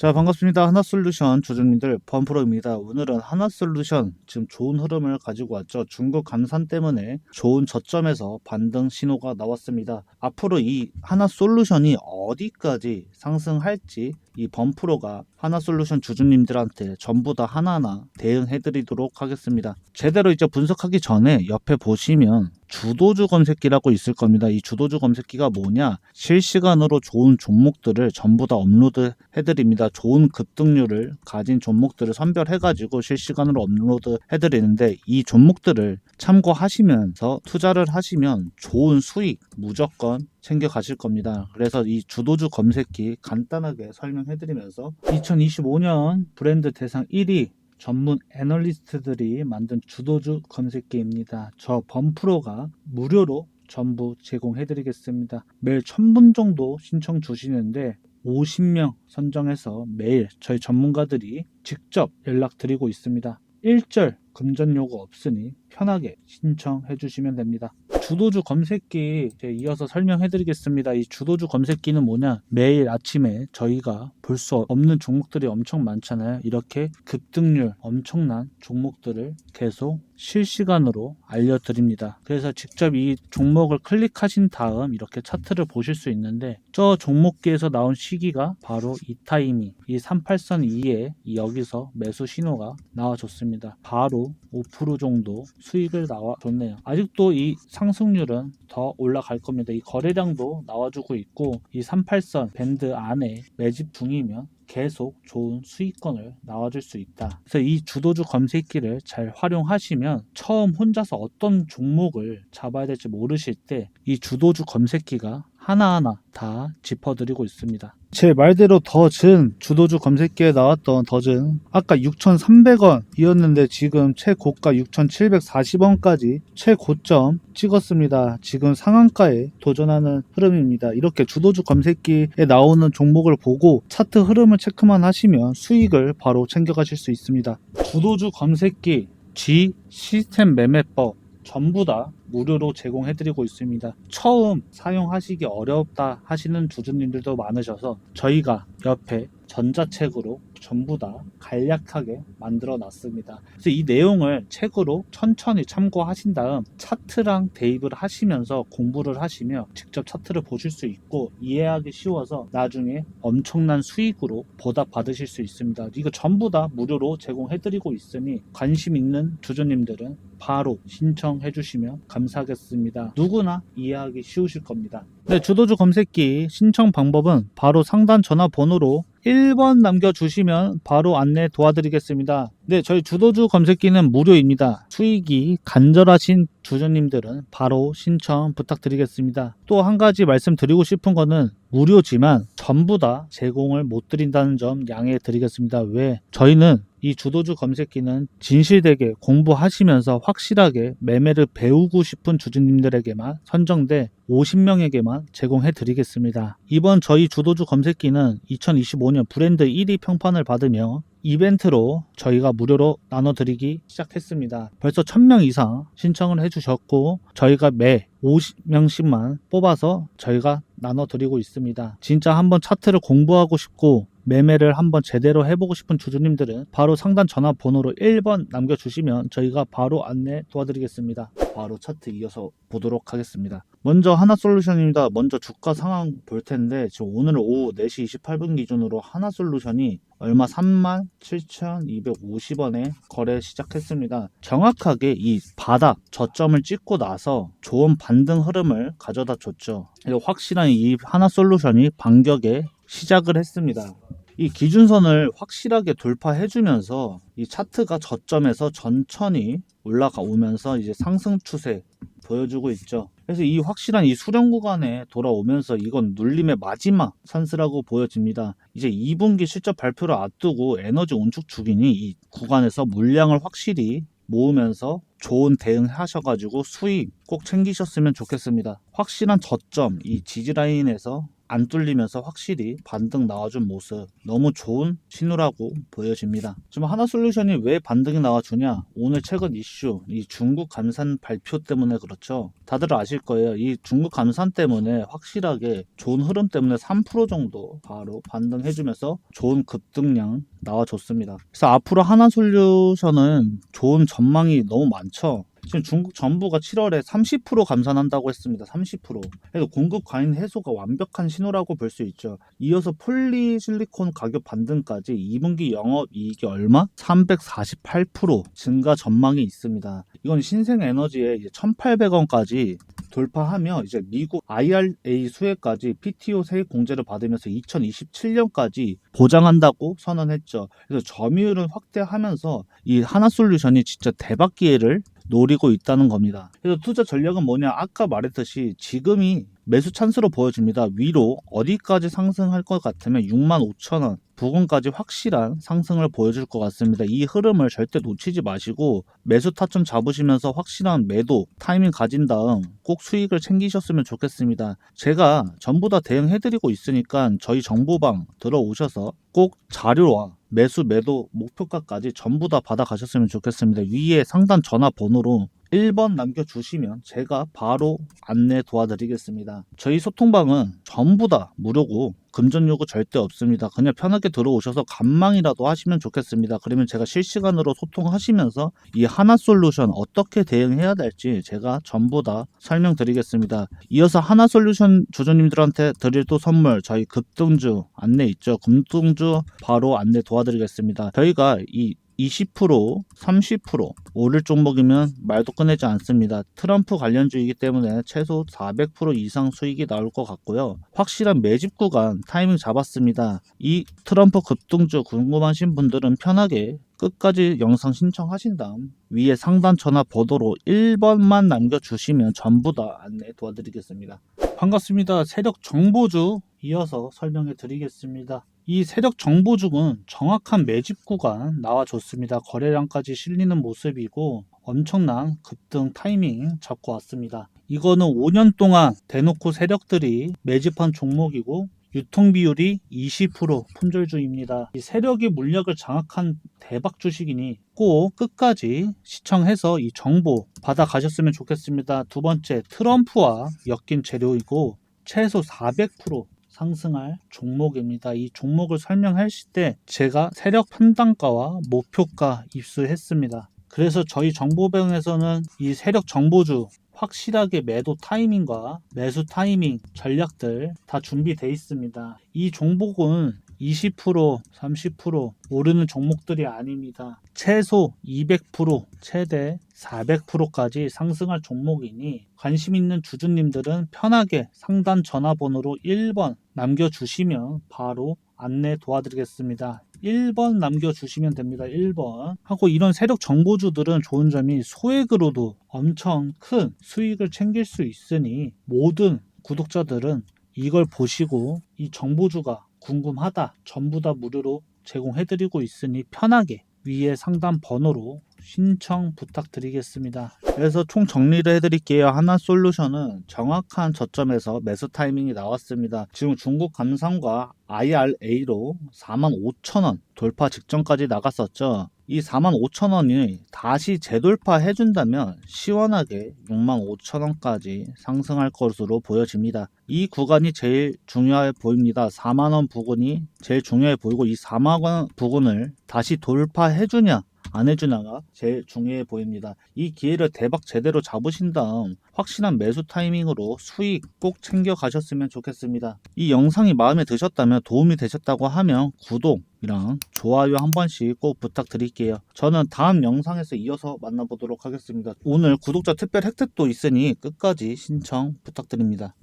자 반갑습니다. 하나솔루션 조정님들 범프로입니다. 오늘은 하나솔루션 지금 좋은 흐름을 가지고 왔죠. 중국 감산 때문에 좋은 저점에서 반등 신호가 나왔습니다. 앞으로 이 하나솔루션이 어디까지 상승할지 이 범프로가 하나솔루션 주주님들한테 전부 다 하나하나 대응해 드리도록 하겠습니다 제대로 이제 분석하기 전에 옆에 보시면 주도주 검색기라고 있을 겁니다. 이 주도주 검색기가 뭐냐? 실시간으로 좋은 종목들을 전부 다 업로드 해드립니다. 좋은 급등률을 가진 종목들을 선별해가지고 실시간으로 업로드 해드리는데 이 종목들을 참고하시면서 투자를 하시면 좋은 수익 무조건 챙겨 가실 겁니다. 그래서 이 주도주 검색기 간단하게 설명해 드리면서 2025년 브랜드 대상 1위 전문 애널리스트들이 만든 주도주 검색기입니다. 저 범프로가 무료로 전부 제공해 드리겠습니다. 매일 1000분 정도 신청 주시는데 50명 선정해서 매일 저희 전문가들이 직접 연락드리고 있습니다. 1절 금전 요구 없으니 편하게 신청해 주시면 됩니다. 주도주 검색기 이어서 설명해 드리겠습니다. 이 주도주 검색기는 뭐냐? 매일 아침에 저희가 볼 수 없는 종목들이 엄청 많잖아요. 이렇게 급등률 엄청난 종목들을 계속 실시간으로 알려드립니다. 그래서 직접 이 종목을 클릭하신 다음 이렇게 차트를 보실 수 있는데 저 종목기에서 나온 시기가 바로 이 타이밍, 이 38선 이에 여기서 매수 신호가 나와줬습니다. 바로 5% 정도 수익을 나와줬네요. 아직도 이 상승률은 더 올라갈 겁니다. 이 거래량도 나와주고 있고 이 38선 밴드 안에 매집 중이면 계속 좋은 수익권을 나와줄 수 있다. 그래서 이 주도주 검색기를 잘 활용하시면 처음 혼자서 어떤 종목을 잡아야 될지 모르실 때 이 주도주 검색기가 하나하나 다 짚어드리고 있습니다. 제 말대로 더즌 주도주 검색기에 나왔던 더즌 아까 6,300원 이었는데 지금 최고가 6,740원까지 최고점 찍었습니다. 지금 상한가에 도전하는 흐름입니다. 이렇게 주도주 검색기에 나오는 종목을 보고 차트 흐름을 체크만 하시면 수익을 바로 챙겨가실 수 있습니다. 주도주 검색기 G 시스템 매매법 전부 다 무료로 제공해드리고 있습니다. 처음 사용하시기 어렵다 하시는 주주님들도 많으셔서 저희가 옆에 전자책으로 전부 다 간략하게 만들어 놨습니다. 그래서 이 내용을 책으로 천천히 참고하신 다음 차트랑 대입을 하시면서 공부를 하시며 직접 차트를 보실 수 있고 이해하기 쉬워서 나중에 엄청난 수익으로 보답 받으실 수 있습니다. 이거 전부 다 무료로 제공해 드리고 있으니 관심 있는 주주님들은 바로 신청해 주시면 감사하겠습니다. 누구나 이해하기 쉬우실 겁니다. 네, 주도주 검색기 신청 방법은 바로 상단 전화번호로 1번 남겨주시면 바로 안내 도와드리겠습니다. 네, 저희 주도주 검색기는 무료입니다. 수익이 간절하신 주주님들은 바로 신청 부탁드리겠습니다. 또 한 가지 말씀드리고 싶은 거는 무료지만 전부 다 제공을 못 드린다는 점 양해해 드리겠습니다. 왜? 저희는 이 주도주 검색기는 진실되게 공부하시면서 확실하게 매매를 배우고 싶은 주주님들에게만 선정돼 50명에게만 제공해 드리겠습니다. 이번 저희 주도주 검색기는 2025년 브랜드 1위 평판을 받으며 이벤트로 저희가 무료로 나눠드리기 시작했습니다. 벌써 1000명 이상 신청을 해주셨고 저희가 매 50명씩만 뽑아서 저희가 나눠드리고 있습니다. 진짜 한번 차트를 공부하고 싶고 매매를 한번 제대로 해보고 싶은 주주님들은 바로 상단 전화번호로 1번 남겨주시면 저희가 바로 안내 도와드리겠습니다. 바로 차트 이어서 보도록 하겠습니다. 먼저 하나솔루션입니다. 먼저 주가 상황 볼 텐데 지금 오늘 오후 4시 28분 기준으로 하나솔루션이 얼마 37,250원에 거래 시작했습니다. 정확하게 이 바닥 저점을 찍고 나서 좋은 반등 흐름을 가져다 줬죠. 확실한 이 하나 솔루션이 반격에 시작을 했습니다. 이 기준선을 확실하게 돌파해주면서 이 차트가 저점에서 천천히 올라가 오면서 이제 상승 추세 보여주고 있죠. 그래서 이 확실한 이 수렴 구간에 돌아오면서 이건 눌림의 마지막 찬스라고 보여집니다. 이제 2분기 실적 발표를 앞두고 에너지 온축 주기니 이 구간에서 물량을 확실히 모으면서 좋은 대응 하셔가지고 수익 꼭 챙기셨으면 좋겠습니다. 확실한 저점 이 지지라인에서 안 뚫리면서 확실히 반등 나와준 모습 너무 좋은 신호라고 보여집니다. 지금 하나 솔루션이 왜 반등이 나와주냐? 오늘 최근 이슈 이 중국 감산 발표 때문에 그렇죠. 다들 아실 거예요. 이 중국 감산 때문에 확실하게 좋은 흐름 때문에 3% 정도 바로 반등해주면서 좋은 급등량 나와줬습니다. 그래서 앞으로 하나 솔루션은 좋은 전망이 너무 많죠. 지금 중국 정부가 7월에 30% 감산한다고 했습니다. 30%. 그래서 공급 과잉 해소가 완벽한 신호라고 볼 수 있죠. 이어서 폴리실리콘 가격 반등까지 2분기 영업 이익이 얼마? 348% 증가 전망이 있습니다. 이건 신생 에너지의 1,800원까지 돌파하며 이제 미국 IRA 수혜까지 PTO 세액 공제를 받으면서 2027년까지 보장한다고 선언했죠. 그래서 점유율을 확대하면서 이 하나솔루션이 진짜 대박 기회를 노리고 있다는 겁니다. 그래서 투자 전략은 뭐냐? 아까 말했듯이 지금이 매수 찬스로 보여집니다. 위로 어디까지 상승할 것 같으면 65,000원 부근까지 확실한 상승을 보여줄 것 같습니다. 이 흐름을 절대 놓치지 마시고 매수 타점 잡으시면서 확실한 매도 타이밍 가진 다음 꼭 수익을 챙기셨으면 좋겠습니다. 제가 전부 다 대응해드리고 있으니까 저희 정보방 들어오셔서 꼭 자료와 매수 매도 목표가까지 전부 다 받아가셨으면 좋겠습니다. 위에 상단 전화번호로 1번 남겨주시면 제가 바로 안내 도와드리겠습니다. 저희 소통방은 전부 다 무료고 금전 요구 절대 없습니다. 그냥 편하게 들어오셔서 간망이라도 하시면 좋겠습니다. 그러면 제가 실시간으로 소통하시면서 이 하나 솔루션 어떻게 대응해야 될지 제가 전부 다 설명드리겠습니다. 이어서 하나 솔루션 주주님들한테 드릴 또 선물 저희 급등주 안내 있죠. 급등주 바로 안내 도와드리겠습니다. 저희가 이 20%, 30% 오를 종목이면 말도 꺼내지 않습니다. 트럼프 관련주이기 때문에 최소 400% 이상 수익이 나올 것 같고요. 확실한 매집 구간 타이밍 잡았습니다. 이 트럼프 급등주 궁금하신 분들은 편하게 끝까지 영상 신청하신 다음 위에 상단 전화 번호로 1번만 남겨주시면 전부 다 안내 도와드리겠습니다. 반갑습니다. 세력 정보주 이어서 설명해 드리겠습니다. 이 세력 정보주는 정확한 매집 구간 나와줬습니다. 거래량까지 실리는 모습이고 엄청난 급등 타이밍 잡고 왔습니다. 이거는 5년 동안 대놓고 세력들이 매집한 종목이고 유통 비율이 20% 품절주입니다. 이 세력의 물력을 장악한 대박 주식이니 꼭 끝까지 시청해서 이 정보 받아 가셨으면 좋겠습니다. 두 번째, 트럼프와 엮인 재료이고 최소 400% 상승할 종목입니다. 이 종목을 설명하실 때 제가 세력 판단가와 목표가 입수했습니다. 그래서 저희 정보병에서는 이 세력 정보주 확실하게 매도 타이밍과 매수 타이밍 전략들 다 준비되어 있습니다. 이 종목은 20%, 30% 오르는 종목들이 아닙니다. 최소 200%, 최대 400%까지 상승할 종목이니 관심 있는 주주님들은 편하게 상단 전화번호로 1번 남겨주시면 바로 안내 도와드리겠습니다. 1번 남겨주시면 됩니다. 1번. 하고 이런 세력 정보주들은 좋은 점이 소액으로도 엄청 큰 수익을 챙길 수 있으니 모든 구독자들은 이걸 보시고 이 정보주가 궁금하다. 전부 다 무료로 제공해드리고 있으니 편하게 위에 상단 번호로 신청 부탁드리겠습니다. 그래서 총 정리를 해드릴게요. 하나 솔루션은 정확한 저점에서 매수 타이밍이 나왔습니다. 지금 중국 감산과 IRA로 45,000원 돌파 직전까지 나갔었죠. 이 45,000원이 다시 재돌파 해 준다면 시원하게 65,000원까지 상승할 것으로 보여집니다. 이 구간이 제일 중요해 보입니다. 4만원 부근이 제일 중요해 보이고 이 4만원 부근을 다시 돌파해 주냐 안 해주냐가 제일 중요해 보입니다. 이 기회를 대박 제대로 잡으신 다음 확실한 매수 타이밍으로 수익 꼭 챙겨 가셨으면 좋겠습니다. 이 영상이 마음에 드셨다면 도움이 되셨다고 하면 구독 이랑 좋아요 한 번씩 꼭 부탁드릴게요. 저는 다음 영상에서 이어서 만나보도록 하겠습니다. 오늘 구독자 특별 혜택도 있으니 끝까지 신청 부탁드립니다.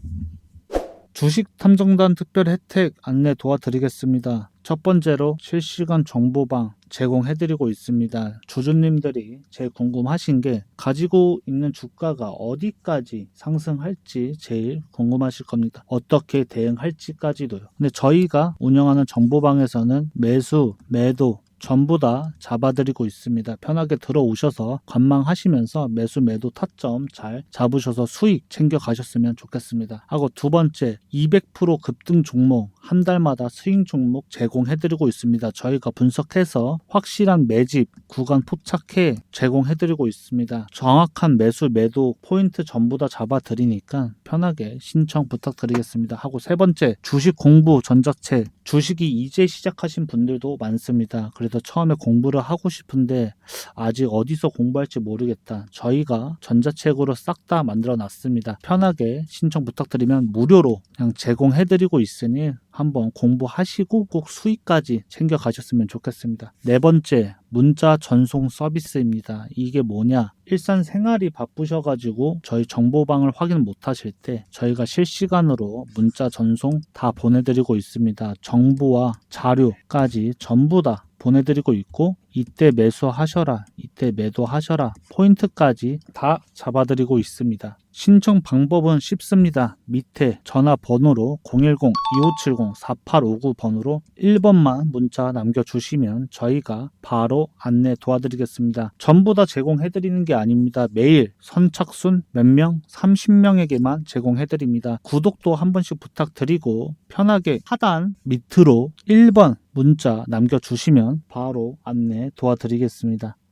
주식 탐정단 특별 혜택 안내 도와드리겠습니다. 첫 번째로 실시간 정보방 제공해드리고 있습니다. 주주님들이 제일 궁금하신 게 가지고 있는 주가가 어디까지 상승할지 제일 궁금하실 겁니다. 어떻게 대응할지까지도요. 근데 저희가 운영하는 정보방에서는 매수, 매도, 전부 다 잡아드리고 있습니다. 편하게 들어오셔서 관망하시면서 매수 매도 타점 잘 잡으셔서 수익 챙겨 가셨으면 좋겠습니다. 하고 두 번째 200% 급등 종목 한 달마다 스윙 종목 제공해드리고 있습니다. 저희가 분석해서 확실한 매집 구간 포착해 제공해드리고 있습니다. 정확한 매수 매도 포인트 전부 다 잡아드리니까 편하게 신청 부탁드리겠습니다. 하고 세 번째 주식 공부 전자책 주식이 이제 시작하신 분들도 많습니다. 그래서 처음에 공부를 하고 싶은데 아직 어디서 공부할지 모르겠다. 저희가 전자책으로 싹 다 만들어 놨습니다. 편하게 신청 부탁드리면 무료로 그냥 제공해드리고 있으니 한번 공부하시고 꼭 수익까지 챙겨 가셨으면 좋겠습니다. 네 번째, 문자 전송 서비스입니다. 이게 뭐냐? 일상 생활이 바쁘셔가지고 저희 정보방을 확인 못 하실 때 저희가 실시간으로 문자 전송 다 보내드리고 있습니다. 정보와 자료까지 전부 다 보내드리고 있고 이때 매수하셔라 이때 매도하셔라 포인트까지 다 잡아드리고 있습니다. 신청 방법은 쉽습니다. 밑에 전화번호로 010-2570-4859 번호로 1번만 문자 남겨주시면 저희가 바로 안내 도와드리겠습니다. 전부 다 제공해드리는 게 아닙니다. 매일 선착순 몇 명? 30명에게만 제공해드립니다. 구독도 한 번씩 부탁드리고 편하게 하단 밑으로 1번 문자 남겨주시면 바로 안내 도와드리겠습니다.